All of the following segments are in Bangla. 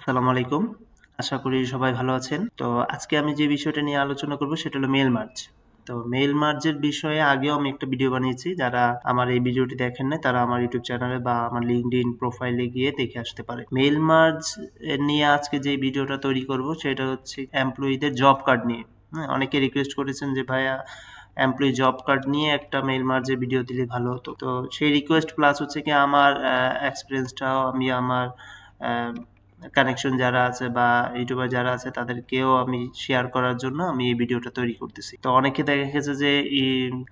আসসালামু আলাইকুম। আশা করি সবাই ভালো আছেন। তো আজকে আমি যে বিষয়টা নিয়ে আলোচনা করব সেটা হলো মেল মার্জ। তো মেল মার্জের বিষয়ে আগেও আমি একটা ভিডিও বানিয়েছি। যারা আমার এই ভিডিওটি দেখেন না তারা আমার ইউটিউব চ্যানেলে বা আমার লিঙ্কড ইন প্রোফাইলে গিয়ে দেখে আসতে পারে। মেল মার্জ নিয়ে আজকে যে ভিডিওটা তৈরি করব, সেটা হচ্ছে এমপ্লয়ীদের জব কার্ড নিয়ে। হ্যাঁ অনেকে রিকোয়েস্ট করেছেন যে, ভাইয়া এমপ্লয়ি জব কার্ড নিয়ে একটা মেল মার্জের ভিডিও দিলে ভালো হতো। তো সেই রিকোয়েস্ট প্লাস হচ্ছে কি, আমার এক্সপিরিয়েন্সটাও আমি আমার কানেকশন যারা আছে বা ইউটিউবার যারা আছে, তাদেরকেও আমি শেয়ার করার জন্য আমি এই ভিডিওটা তৈরি করতেছি। তো অনেকে দেখা গেছে যে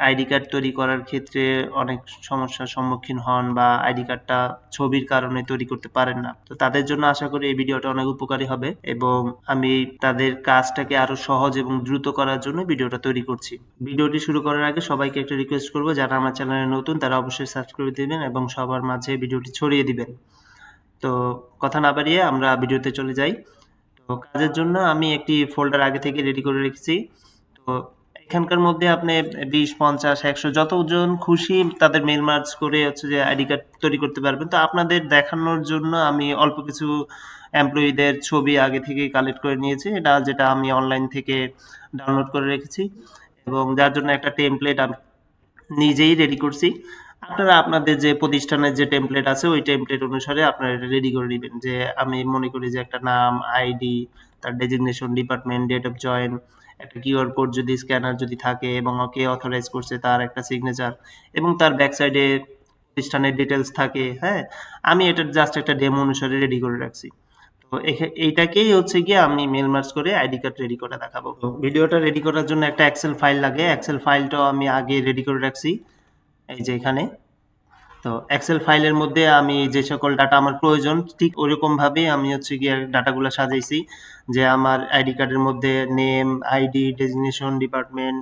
আইডি কার্ড তৈরি করার ক্ষেত্রে অনেক সমস্যার সম্মুখীন হন বা আইডি কার্ডটা ছবির কারণে তৈরি করতে পারেন না। তো তাদের জন্য আশা করি এই ভিডিওটা অনেক উপকারী হবে এবং আমি তাদের কাজটাকে আরও সহজ এবং দ্রুত করার জন্য ভিডিওটা তৈরি করছি। ভিডিওটি শুরু করার আগে সবাইকে একটা রিকোয়েস্ট করব, যারা আমার চ্যানেলে নতুন, তারা অবশ্যই সাবস্ক্রাইব দিবেন এবং সবার মাঝে ভিডিওটি ছড়িয়ে দিবেন। তো কথা না বাড়িয়ে আমরা ভিডিওতে চলে যাই। তো কাজের জন্য আমি একটি ফোল্ডার আগে থেকে রেডি করে রেখেছি। তো এখানকার মধ্যে আপনি বিশ, পঞ্চাশ, একশো যতজন খুশি তাদের মেল মার্চ করে হচ্ছে যে আইডি কার্ড তৈরি করতে পারবেন। তো আপনাদের দেখানোর জন্য আমি অল্প কিছু এমপ্লয়ীদের ছবি আগে থেকে কালেক্ট করে নিয়েছি। এটা যেটা আমি অনলাইন থেকে ডাউনলোড করে রেখেছি। এবং যার জন্য একটা টেমপ্লেট আমি নিজেই রেডি করছি। আপনারা আপনাদের যে প্রতিষ্ঠানের যে টেমপ্লেট আছে, ওই টেমপ্লেট অনুসারে আপনারা এটা রেডি করে নেবেন। যে আমি মনে করি যে একটা নাম আইডি তার designation department date of join একটা কিউআর কোড যদি স্ক্যানার যদি থাকে এবং কে অথরাইজ করছে তার একটা সিগনেচার এবং তার ব্যাক সাইডে প্রতিষ্ঠানের ডিটেলস থাকে হ্যাঁ? আমি এটা জাস্ট একটা ডেমো অনুসারে রেডি করে রাখছি। তো এইটাকেই হচ্ছে গিয়ে আমি মেল মার্চ করে আইডি কার্ড রেডি করে দেখাবো। ভিডিওটা রেডি করার জন্য একটা এক্সেল ফাইল লাগে। এক্সেল ফাইলটাও আমি আগে রেডি করে রাখছি। এই যে এখানে। তো এক্সেল ফাইলের মধ্যে আমি যে সকল ডাটা আমার প্রয়োজন, ঠিক ওরকম ভাবে আমি হচ্ছে গিয়ে ডাটাগুলো সাজাইছি। যে আমার আইডি কার্ডের মধ্যে name ID designation department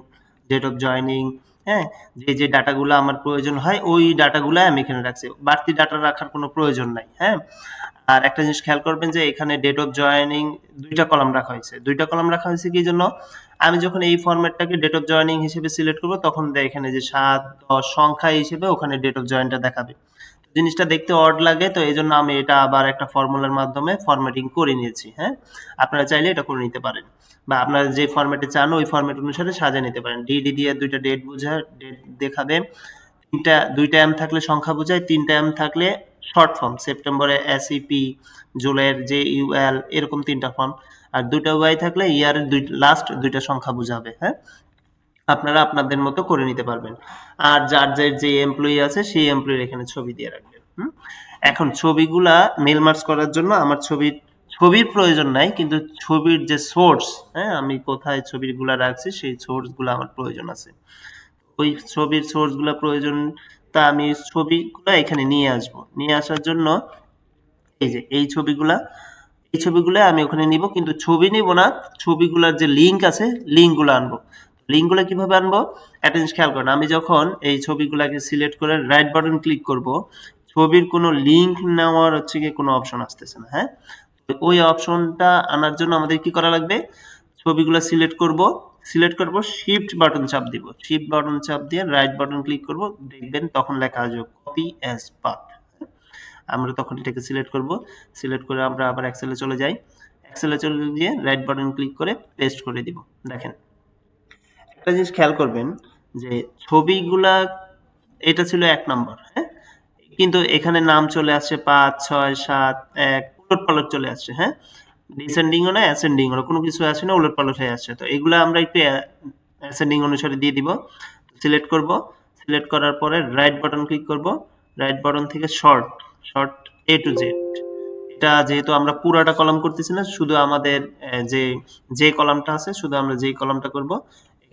date of joining হ্যাঁ? যে যে ডাটাগুলো আমার প্রয়োজন হয়, ওই ডাটাগুলো আমি এখানে রাখছি। বাড়তি ডাটা রাখার কোনো প্রয়োজন নাই হ্যাঁ? আর একটা জিনিস খেয়াল করবেন যে এখানে ডেট অফ জয়নিং দুইটা কলাম রাখা হয়েছে। দুইটা কলাম রাখা হয়েছে কি জন্য? আমি যখন এই ফরম্যাটটাকে ডেট অফ জয়নিং হিসেবে সিলেক্ট করব, তখন এখানে যে সাত, দশ সংখ্যা হিসেবে ওখানে ডেট অফ জয়েনটা দেখাবে। জিনিসটা দেখতে অড লাগে, তো এই জন্য আমি এটা আবার একটা ফর্মুলার মাধ্যমে ফরম্যাটিং করে নিয়েছি হ্যাঁ? আপনারা চাইলে এটা করে নিতে পারেন। বা আপনারা যে ফরম্যাটে চান, ওই ফরম্যাট অনুসারে সাজিয়ে নিতে পারেন। ডিডি দিয়ে দুইটা ডেট বোঝায় ডেট দেখাবে। তিনটা, দুইটা এম থাকলে সংখ্যা বোঝায়, তিনটা এম থাকলে শর্ট ফর্ম সেপ্টেম্বরে এসইপি জুলাইয়ের যে ইউএল এরকম তিনটা ফর্ম আর দুইটা ওয়াই থাকলে ইয়ারের দুই লাস্ট দুইটা সংখ্যা বোঝাবে হ্যাঁ? আপনারা আপনাদের মতো করে নিতে পারবেন। আর যার যে যে এমপ্লয়ি আছে, সেই এমপ্লয়ির এখানে ছবি দিয়ে রাখবেন এখন ছবিগুলা মেল মার্চ করার জন্য আমার ছবির ছবির প্রয়োজন নাই, কিন্তু ছবির যে সোর্স হ্যাঁ আমি কোথায় ছবিগুলা রাখছি, সেই সোর্সগুলো আমার প্রয়োজন আছে। ওই ছবির সোর্সগুলো প্রয়োজন তা আমি ছবিগুলো এখানে নিয়ে আসব। নিয়ে আসার জন্য এই যে, এই ছবিগুলা, এই ছবিগুলো আমি ওখানে নিব, কিন্তু ছবি নিব না। ছবিগুলোর যে লিঙ্ক আছে লিঙ্কগুলো আনব। লিঙ্কগুলো কীভাবে আনব? অ্যাটেন্স খেয়াল করেন, আমি যখন এই ছবিগুলোকে সিলেক্ট করে রাইট বাটন ক্লিক করব, ছবির কোনো লিঙ্ক নেওয়ার হচ্ছে কি কোনো অপশন আসতেছে না হ্যাঁ? ওই অপশনটা আনার জন্য আমাদের কি করা লাগবে? ছবিগুলো সিলেক্ট করব সিলেক্ট করব শিফট বাটন চাপ দিব। শিফট বাটন চাপ দিয়ে রাইট বাটন ক্লিক করব, দেখবেন তখন লেখা আসবে কপি অ্যাজ পাথ আমরা তখন এটাকে সিলেক্ট করব। সিলেক্ট করে আমরা আবার এক্সেলে চলে যাই। এক্সেলে চলে গিয়ে রাইট বাটন ক্লিক করে পেস্ট করে দিব। দেখেন। একটা জিনিস খেয়াল করবেন যে ছবিগুলা, এটা ছিল এক নম্বর হ্যাঁ? কিন্তু এখানে নাম চলে আসছে পাঁচ, ছয়, সাত, এক পালট চলে আসছে হ্যাঁ? ডিসেন্ডিংও না অ্যাসেন্ডিংও না কোনো কিছু আসে না, উলট পালট হয়ে আসছে। তো এগুলো আমরা একটু অ্যাসেন্ডিং অনুসারে দিয়ে দিব। সিলেক্ট করব। সিলেক্ট করার পরে রাইট বাটন ক্লিক করব। রাইট বাটন থেকে sort sort A to Z এটা যেহেতু আমরা পুরাটা কলাম করতেছি না, শুধু আমাদের যে যে কলামটা আছে, শুধু আমরা যেই কলামটা করব,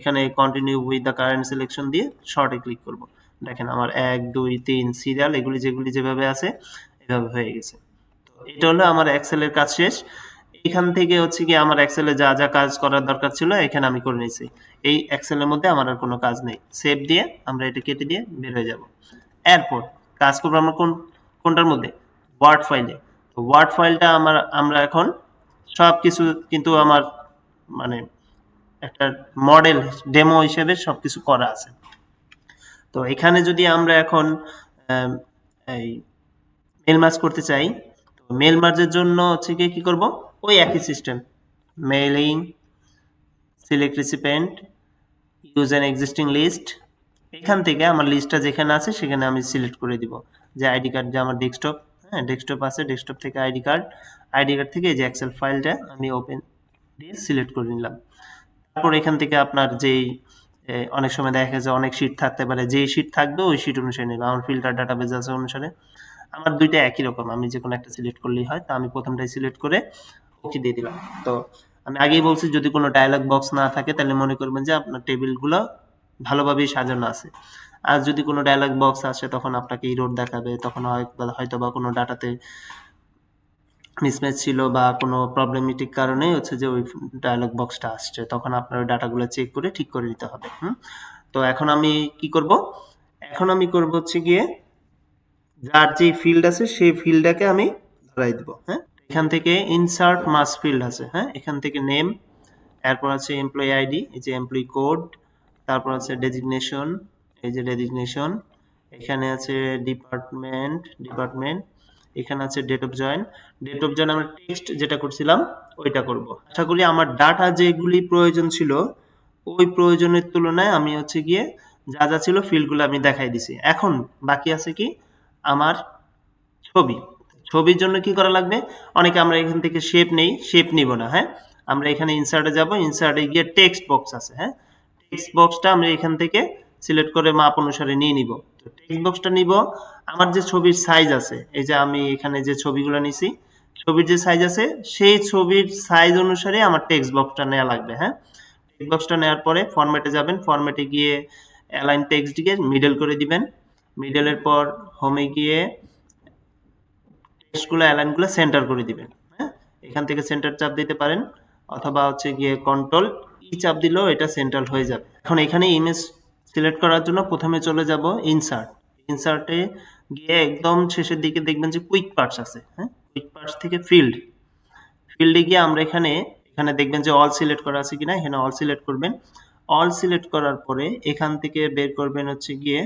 এখানে continue with the current selection দিয়ে শর্টে ক্লিক করব। দেখেন আমার এক, দুই, তিন সিরিয়াল এগুলি যেগুলি যেভাবে আছে, এভাবে হয়ে গেছে। তো এটা হলো আমার এক্সেলের কাজ শেষ। এখান থেকে হচ্ছে কি আমার এক্সেলে যা যা কাজ করার দরকার ছিল, এখানে আমি করে নিয়েছি। এই এক্সেলের মধ্যে আমার আর কোনো কাজ নেই। সেভ দিয়ে আমরা এটা কেটে দিয়ে বের হয়ে যাব। এরপর কাজ করব আমরা কোন, কোনটার মধ্যে? ওয়ার্ড ফাইলে তো ওয়ার্ড ফাইলটা আমার, আমরা এখন সব কিছু কিন্তু আমার মানে একটা মডেল ডেমো হিসেবে সব কিছু করা আছে। তো এখানে যদি আমরা এখন এই মেল মাস করতে চাই, তো মেল মার্জের জন্য হচ্ছে গিয়ে কি করব? ওই একই system mailing select recipient use an existing list এখান থেকে আমার লিস্টটা যেখানে আছে সেখানে আমি সিলেক্ট করে দিব। যে আইডি কার্ড যে আমার ডেস্কটপ হ্যাঁ ডেস্কটপ আছে ডেস্কটপ থেকে আইডি কার্ড আইডি কার্ড থেকে যে এক্সেল ফাইলটা আমি ওপেন দিয়ে সিলেক্ট করে নিলাম। তারপর এখান থেকে আপনার যেই অনেক সময় দেখা যায় অনেক শিট থাকতে পারে, যেই শিট থাকবে ওই শিট অনুসারে নিলাম। আমার ফিল্টার ডাটাবেজ আছে অনুসারে। আমার দুইটা একই রকম, আমি যে কোনো একটা সিলেক্ট করলেই হয়। তো আমি প্রথমটাই সিলেক্ট করে ওকে দিয়ে দিলাম। তো আমি আগেই বলছি, যদি কোনো ডায়ালগ বক্স না থাকে, তাহলে মনে করবেন যে আপনার টেবিলগুলো ভালোভাবেই সাজানো আছে। আর যদি কোনো ডায়ালগ বক্স আসে, তখন আপনাকে ইরোড দেখাবে, তখন হয়তো বা কোনো ডাটাতে মিসম্যাচ ছিল বা কোনো প্রবলেমেটিক কারণে হচ্ছে যে ওই ডায়ালগ বক্সটা আসছে, তখন আপনার ওই ডাটাগুলো চেক করে ঠিক করে নিতে হবে, হুম? তো এখন আমি কি করব? এখন আমি করব হচ্ছে গিয়ে, যার যে ফিল্ড আছে, সেই ফিল্ডটাকে আমি ধরাই দিব হ্যাঁ? এখান থেকে ইনসার্ট মাস ফিল্ড আছে হ্যাঁ? এখান থেকে নেম এরপর আছে এমপ্লয়ি আইডি এই যে এমপ্লয়ি কোড তারপর আছে ডেজিগনেশন এই যে ডেজিগনেশন এখানে আছে ডিপার্টমেন্ট ডিপার্টমেন্ট এখানে আছে date of join date of join আমরা টেক্সট যেটা করছিলাম, ওইটা করব। আশা করি আমার ডাটা যেগুলি প্রয়োজন ছিল, ওই প্রয়োজনের তুলনায় আমি হচ্ছে গিয়ে যা যা ছিল ফিল্ডগুলো আমি দেখাই দিছি। এখন বাকি আছে কি? আমার ছবি। ছবির জন্য কি করা লাগবে? অনেকে আমরা এখান থেকে শেপ নেই শেপ নিব না হ্যাঁ? আমরা এখানে ইনসার্টে যাব ইনসার্টে গিয়ে টেক্সট বক্স আছে হ্যাঁ? টেক্সট বক্সটা আমরা এখান থেকে সিলেক্ট করে মাপ অনুসারে নিয়ে নিব। তো টেক্সট বক্সটা নিব। আমার যে ছবির সাইজ আছে, এই যে আমি এখানে যে ছবিগুলো নিছি, ছবির যে সাইজ আছে, সেই ছবির সাইজ অনুসারে আমার টেক্সট বক্সটা নেওয়া লাগবে হ্যাঁ? টেক্সট বক্সটা নেওয়ার পরে ফরম্যাটে যাবেন ফরম্যাটে গিয়ে অ্যালাইন টেক্সট দিয়ে মিডল করে দিবেন। মিডলের পর হোমে গিয়ে টেক্সটগুলো অ্যালাইনগুলো সেন্টার করে দিবেন হ্যাঁ? এখান থেকে সেন্টার চাপ দিতে পারেন, অথবা হচ্ছে গিয়ে কন্ট্রোল ই চাপ দিলেও এটা সেন্ট্রাল হয়ে যাবে। এখন এখানে ইমেজ সিলেক্ট করার জন্য প্রথমে চলে যাব ইনসার্ট ইনসার্টে গিয়ে একদম শেষের দিকে দেখবেন যে কুইক পার্টস আছে হ্যাঁ? কুইক পার্টস থেকে ফিল্ড ফিল্ডে গিয়ে আমরা এখানে এখানে দেখবেন যে অল সিলেক্ট করা আছে কিনা, এখানে অল সিলেক্ট করবেন। অল সিলেক্ট করার পরে এখান থেকে বের করবেন হচ্ছে গিয়ে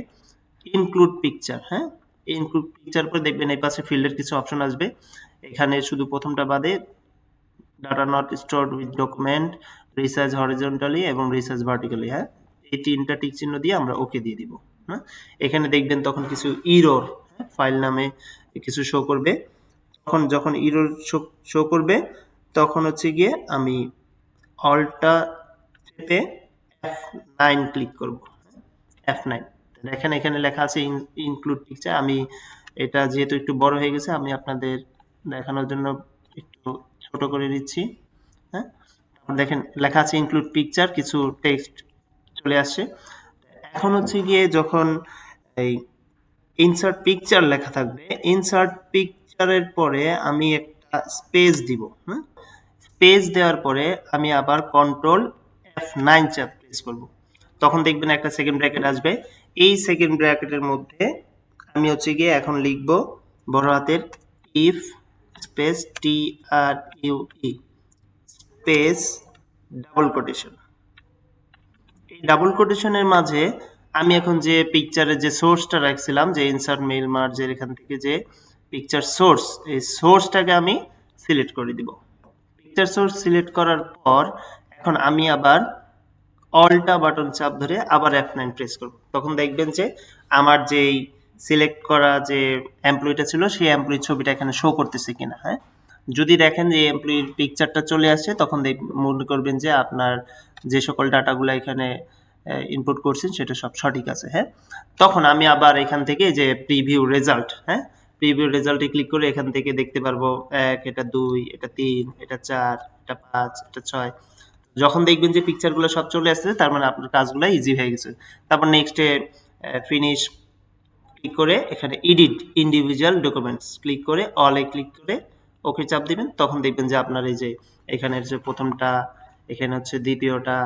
ইনক্লুড পিকচার হ্যাঁ? ইনক্লুড পিকচার পরে দেখবেন, এই পাশে ফিল্ডের কিছু অপশন আসবে। এখানে শুধু প্রথমটা বাদে data not stored with document research horizontally এবং রিসার্চ ভার্টিক্যালি হ্যাঁ? এই তিনটা টিক চিহ্ন দিয়ে আমরা ওকে দিয়ে দিব হ্যাঁ? এখানে দেখবেন তখন কিছু ইরোর ফাইল নামে কিছু শো করবে। তখন যখন ইরোর শো করবে, তখন হচ্ছে গিয়ে আমি অলটা চেপে এফ নাইন ক্লিক করব এফ নাইন দেখেন, এখানে লেখা আছে ইনক্লুড পিকচার আমি এটা যেহেতু একটু বড় হয়ে গেছে, আমি আপনাদের দেখানোর জন্য একটু ছোট করে দিচ্ছি। হ্যাঁ? দেখেন, লেখা আছে ইনক্লুড পিকচার কিছু টেক্সট চলে আসছে। এখন হচ্ছে গিয়ে যখন এই ইনসার্ট পিকচার লেখা থাকবে ইনসার্ট পিকচারের পরে আমি একটা স্পেস দিব। হ্যাঁ স্পেস দেওয়ার পরে আমি আবার কন্ট্রোল এফ নাইন চাপ প্রেস করব। তখন দেখবেন একটা সেকেন্ড ব্র্যাকেট আসবে। এই সেকেন্ড ব্র্যাকেটের মধ্যে আমি হচ্ছে গিয়ে এখন লিখব বড় হাতের if space T R U E space double quotation এই ডাবল কোটেশনের মাঝে আমি এখন যে পিকচারের যে সোর্সটা রাখছিলাম, যে ইনসার্ট মেইল মার্জের এখান থেকে যে পিকচার সোর্স এই সোর্সটাকে আমি সিলেক্ট করে দিব। পিকচার সোর্স সিলেক্ট করার পর এখন আমি আবার অল্টা বাটন চাপ ধরে আবার এফ নাইন প্রেস করব। তখন দেখবেন যে আমার যেই সিলেক্ট করা যে এমপ্লয়িটা ছিল, সেই এমপ্লয়ির ছবিটা এখানে শো করতেছে কিনা হ্যাঁ? যদি দেখেন যে এমপ্লয়ির পিকচারটা চলে আসছে তখন দেখ, মনে করবেন যে আপনার যে সকল ডাটাগুলো এখানে ইনপুট করছেন, সেটা সব সঠিক আছে হ্যাঁ? তখন আমি আবার এখান থেকে যে প্রিভিউ রেজাল্ট হ্যাঁ? প্রিভিউ রেজাল্টে ক্লিক করে এখান থেকে দেখতে পারব, এক, এটা দুই, এটা তিন, এটা চার, এটা পাঁচ, এটা ছয়। যখন দেখবেন যে পিকচারগুলো সব চলে আসছে, তার মানে আপনার কাজগুলো ইজি হয়ে গেছে। তারপর নেক্সটে ফিনিশ ক্লিক করে এখানে এডিট ইন্ডিভিজুয়াল ডকুমেন্টস ক্লিক করে অলে ক্লিক করে ওকে চাপ দিবেন। তখন দেখবেন যে আপনার এই যে এখানের যে প্রথমটা, এখানে হচ্ছে দ্বিতীয়টা,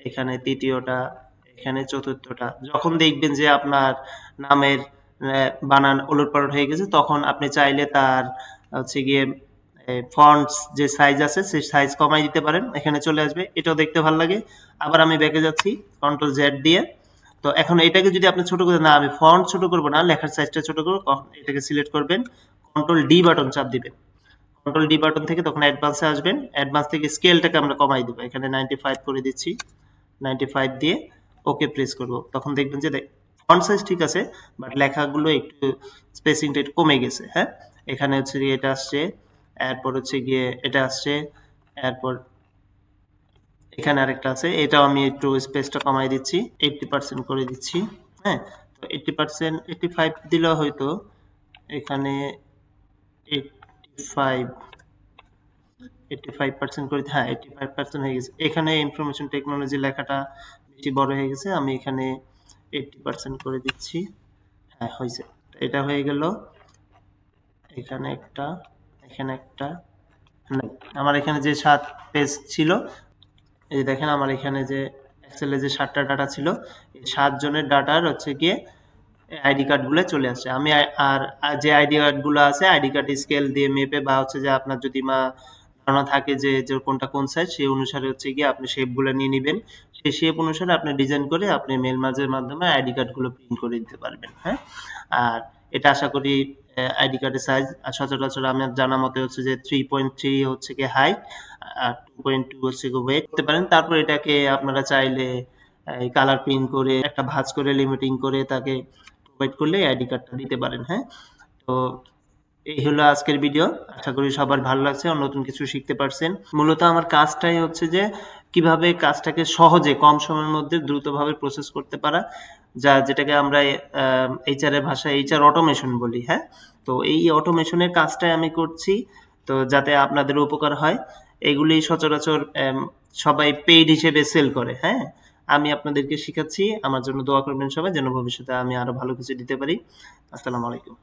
এখানে তৃতীয়টা, এখানে চতুর্থটা। যখন দেখবেন যে আপনার নামের বানান ওলটপালট হয়ে গেছে, তখন আপনি চাইলে তার হচ্ছে গিয়ে ফন্টস যে সাইজ আছে, সেই সাইজ কমাই দিতে পারেন। এখানে চলে আসবে, এটাও দেখতে ভালো লাগে। আবার আমি ব্যাকে যাচ্ছি কন্ট্রোল জেড দিয়ে। তো এখন এটাকে যদি আপনি ছোট করে, না, আমি ফন্ট ছোট করব না, লেখার সাইজটা ছোট করব এটাকে সিলেক্ট করবেন। কন্ট্রোল ডি বাটন চাপ দিবেন। কন্ট্রোল ডি বাটন থেকে তখন অ্যাডভান্সে আসবেন। অ্যাডভান্স থেকে স্কেলটাকে আমরা কমাই দেবো। এখানে নাইনটি ফাইভ করে দিচ্ছি নাইনটি ফাইভ দিয়ে ওকে প্রেস করব। তখন দেখবেন যে ফন্ট সাইজ ঠিক আছে বাট লেখাগুলো একটু স্পেসিংটা একটু কমে গেছে হ্যাঁ? এখানে হচ্ছে এটা আসছে এরপর হচ্ছে গিয়ে এটা আসছে, এরপর এখানে আরেকটা আছে, এটাও আমি একটু স্পেসটা কমাই দিচ্ছি এইটটি পার্সেন্ট করে দিচ্ছি হ্যাঁ? তো এইটটি পার্সেন্ট এইটটি ফাইভ দিলেও হয়তো এখানে eighty five eighty five percent করে হ্যাঁ এইটটি ফাইভ পার্সেন্ট হয়ে গেছে। এখানে ইনফরমেশন টেকনোলজি লেখাটা বেশি বড় হয়ে গেছে, আমি এখানে এইটটি পার্সেন্ট করে দিচ্ছি হ্যাঁ হয়েছে। এটা হয়ে গেল, এখানে একটা এখানে একটা। না, আমার এখানে যে সাত পেজ ছিল এই যে দেখেন আমার এখানে যে এক্সেলে যে সাতটা ডাটা ছিল এই সাত জনের ডাটার হচ্ছে গিয়ে আইডি কার্ডগুলো চলে আসছে আমি আর যে আইডি কার্ডগুলো আছে আইডি কার্ড স্কেল দিয়ে মেপে বা হচ্ছে যে আপনার যদি মা ধারণা থাকে যে কোনটা কোন সাইজ সেই অনুসারে হচ্ছে গিয়ে আপনি শেপগুলো নিয়ে নেবেন। সেই শেপ অনুসারে আপনি ডিজাইন করে আপনি মেল মার্জের মাধ্যমে আইডি কার্ডগুলো প্রিন্ট করে দিতে পারবেন হ্যাঁ? আর এটা আশা করি আইডি কার্ডের সাইজ সচরাচর আমার জানা মতে হচ্ছে যে থ্রি পয়েন্ট থ্রি হচ্ছে গিয়ে হাই আর টু পয়েন্ট টু হচ্ছে গিয়ে ওয়েট করতে পারেন, তারপর এটাকে আপনারা চাইলে কালার প্রিন্ট করে, একটা ভাঁজ করে লিমিটিং করে তাকে প্রোভাইড করলে আইডি কার্ডটা দিতে পারেন হ্যাঁ? তো এই হলো আজকের ভিডিও আশা করি সবার ভালো লাগছে আর নতুন কিছু শিখতে পারছেন। মূলত আমার কাজটাই হচ্ছে যে, কীভাবে কাজটাকে সহজে, কম সময়ের মধ্যে দ্রুতভাবে প্রসেস করতে পারা। যা যেটাকে আমরা এইচআর এর ভাষায় এইচআর অটোমেশন বলি হ্যাঁ? তো এই অটোমেশনের কাজটাই আমি করছি, তো যাতে আপনাদের উপকার হয়। এগুলি সচরাচর সবাই পেইড হিসেবে সেল করে হ্যাঁ? আমি আপনাদেরকে শিখাচ্ছি, আমার জন্য দোয়া করবেন সবাই, যেন ভবিষ্যতে আমি আরও ভালো কিছু দিতে পারি। আসসালামু আলাইকুম।